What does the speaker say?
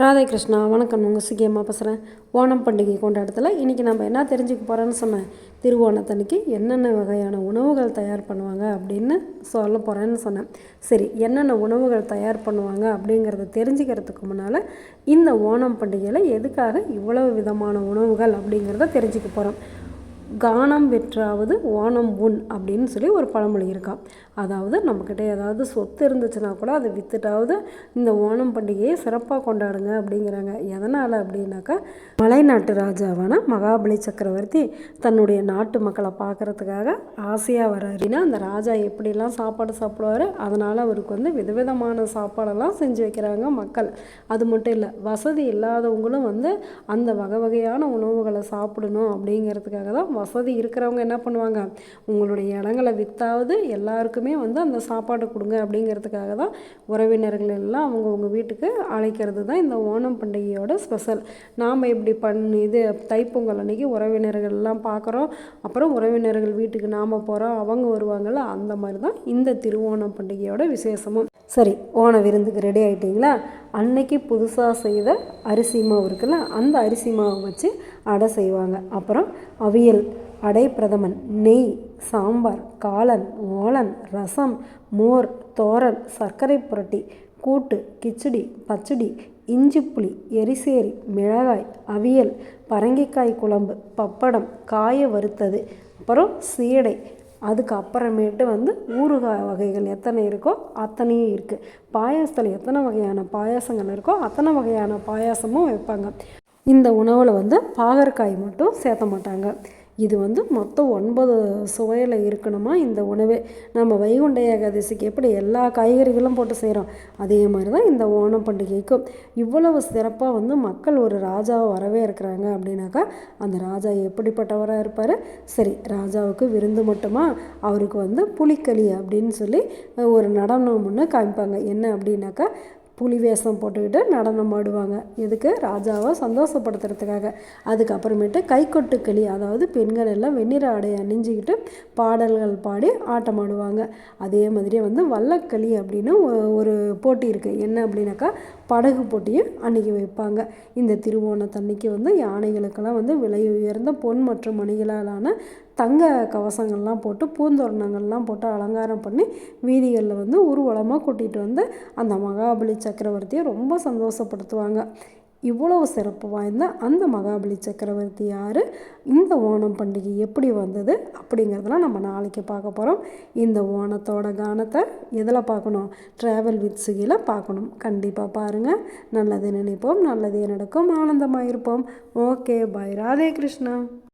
ராதே கிருஷ்ணா வணக்கம். உங்கள் சுகியமாக பேசுகிறேன் ஓணம் பண்டிகை கொண்டாடத்தில் இன்றைக்கி நம்ம என்ன தெரிஞ்சுக்க போகிறோன்னு சொன்னேன் திருவோணத்தன்னைக்கு என்னென்ன வகையான உணவுகள் தயார் பண்ணுவாங்க அப்படின்னு சொல்ல போகிறேன்னு சொன்னேன். சரி என்னென்ன உணவுகள் தயார் பண்ணுவாங்க அப்படிங்கிறத தெரிஞ்சுக்கிறதுக்கு முன்னால் இந்த ஓணம் பண்டிகையில் எதுக்காக இவ்வளவு விதமான உணவுகள் அப்படிங்கிறத தெரிஞ்சுக்க போகிறோம் கானம் வெற்றாவது ஓணம் உண் அப்படின்னு சொல்லி ஒரு பழமொழி இருக்கா. அதாவது நம்மக்கிட்ட ஏதாவது சொத்து இருந்துச்சுன்னா கூட அதை விற்றுட்டாவது இந்த ஓணம் பண்டிகையை சிறப்பாக கொண்டாடுங்க அப்படிங்கிறாங்க. எதனால் அப்படின்னாக்கா மலைநாட்டு ராஜாவான மகாபலி சக்கரவர்த்தி தன்னுடைய நாட்டு மக்களை பார்க்குறதுக்காக ஆசையாக வர்றாருன்னா அந்த ராஜா எப்படிலாம் சாப்பாடு சாப்பிடுவார் அதனால் அவருக்கு வந்து விதவிதமான சாப்பாடெல்லாம் செஞ்சு வைக்கிறாங்க மக்கள். அது மட்டும் இல்லை வசதி இல்லாதவங்களும் வந்து அந்த வகை வகையான உணவுகளை சாப்பிடணும் அப்படிங்கிறதுக்காக தான் வசதி இருக்கிறவங்க என்ன பண்ணுவாங்க? உங்களுடைய இடங்களை விற்றாவது எல்லாருக்குமே வந்து அந்த சாப்பாடு கொடுங்க அப்படிங்கிறதுக்காக தான் உறவினர்கள் எல்லாம் அவங்கவுங்க வீட்டுக்கு அழைக்கிறது தான் இந்த ஓணம் பண்டிகையோட ஸ்பெஷல். நாம் இப்படி பண் இது தைப்பொங்கல் அன்னைக்கு உறவினர்கள் எல்லாம் பார்க்குறோம் அப்புறம் உறவினர்கள் வீட்டுக்கு நாம் போகிறோம் அவங்க வருவாங்கள்ல அந்த மாதிரி தான் இந்த திருவோணம் பண்டிகையோட விசேஷமும். சரி ஓண விருந்துக்கு ரெடி ஆகிட்டிங்களா அன்னைக்கு புதுசாக செய்த அரிசி மாவு இருக்குல்ல அந்த அரிசி மாவை வச்சு அடை செய்வாங்க. அப்புறம் அவியல் அடை பிரதமன் நெய் சாம்பார் காளான் ஓலன் ரசம் மோர் தோரன் சர்க்கரை புரட்டி கூட்டு கிச்சடி பச்சடி இஞ்சி புளி எரிசேரி மிளகாய் அவியல் பரங்கிக்காய் குழம்பு பப்படம் காய வறுத்தது அப்புறம் சீடை. அதுக்கு அப்புறமேட்டு வந்து ஊறுகாய் வகைகள் எத்தனை இருக்கோ அத்தனையும் இருக்குது பாயாசத்தில் எத்தனை வகையான பாயாசங்கள் இருக்கோ அத்தனை வகையான பாயாசமும் வைப்பாங்க. இந்த உணவில் வந்து பாகற்காய் மட்டும் சேர்த்த மாட்டாங்க. இது வந்து மொத்தம் ஒன்பது சுவையில் இருக்கணுமா இந்த உணவே. நம்ம வைகுண்ட ஏகாதசிக்கு எப்படி எல்லா காய்கறிகளும் போட்டு செய்கிறோம் அதே மாதிரி தான் இந்த ஓணம் பண்டிகைக்கும். இவ்வளவு சிறப்பாக வந்து மக்கள் ஒரு ராஜாவை வரவே இருக்கிறாங்க அப்படின்னாக்கா அந்த ராஜா எப்படிப்பட்டவராக இருப்பார்? சரி ராஜாவுக்கு விருந்து மட்டுமா? அவருக்கு வந்து புலிக்களி அப்படின்னு சொல்லி ஒரு நடனம் ஒன்று காமிப்பாங்க. என்ன அப்படின்னாக்கா புலி வேஷம் போட்டுக்கிட்டு நடனம் ஆடுவாங்க. எதுக்கு? ராஜாவை சந்தோஷப்படுத்துறதுக்காக. அதுக்கப்புறமேட்டு கைக்கொட்டு களி அதாவது பெண்கள் எல்லாம் வெண்ணிற ஆடை அணிஞ்சிக்கிட்டு பாடல்கள் பாடி ஆட்டம் ஆடுவாங்க. அதே மாதிரியே வந்து வல்லக்களி அப்படின்னு ஒரு போட்டி இருக்குது என்ன அப்படின்னாக்கா படகு போட்டியும் அன்றைக்கி வைப்பாங்க. இந்த திருவோணத்தன்னைக்கு வந்து யானைகளுக்கெல்லாம் வந்து விலை உயர்ந்த பொன் மற்றும் மணிகளாலான தங்க கவசங்கள்லாம் போட்டு பூந்தோரணங்கள்லாம் போட்டு அலங்காரம் பண்ணி வீதிகளில் வந்து ஊர்வலமாக கூட்டிகிட்டு வந்து அந்த மகாபலி சக்கரவர்த்தியை ரொம்ப சந்தோஷப்படுத்துவாங்க. இவ்வளவு சிறப்பு வாய்ந்த அந்த மகாபலி சக்கரவர்த்தி யார்? இந்த ஓணம் பண்டிகை எப்படி வந்தது? அப்படிங்கிறதெல்லாம் நம்ம நாளைக்கு பார்க்க போகிறோம் இந்த ஓணத்தோட கானத்தை எதில் பார்க்கணும்? ட்ராவல் வித் சுகியில் பார்க்கணும். கண்டிப்பாக பாருங்கள் நல்லது நினைப்போம் நல்லதே நடக்கும். ஆனந்தமாக இருப்போம் ஓகே பாய் ராதே கிருஷ்ணா.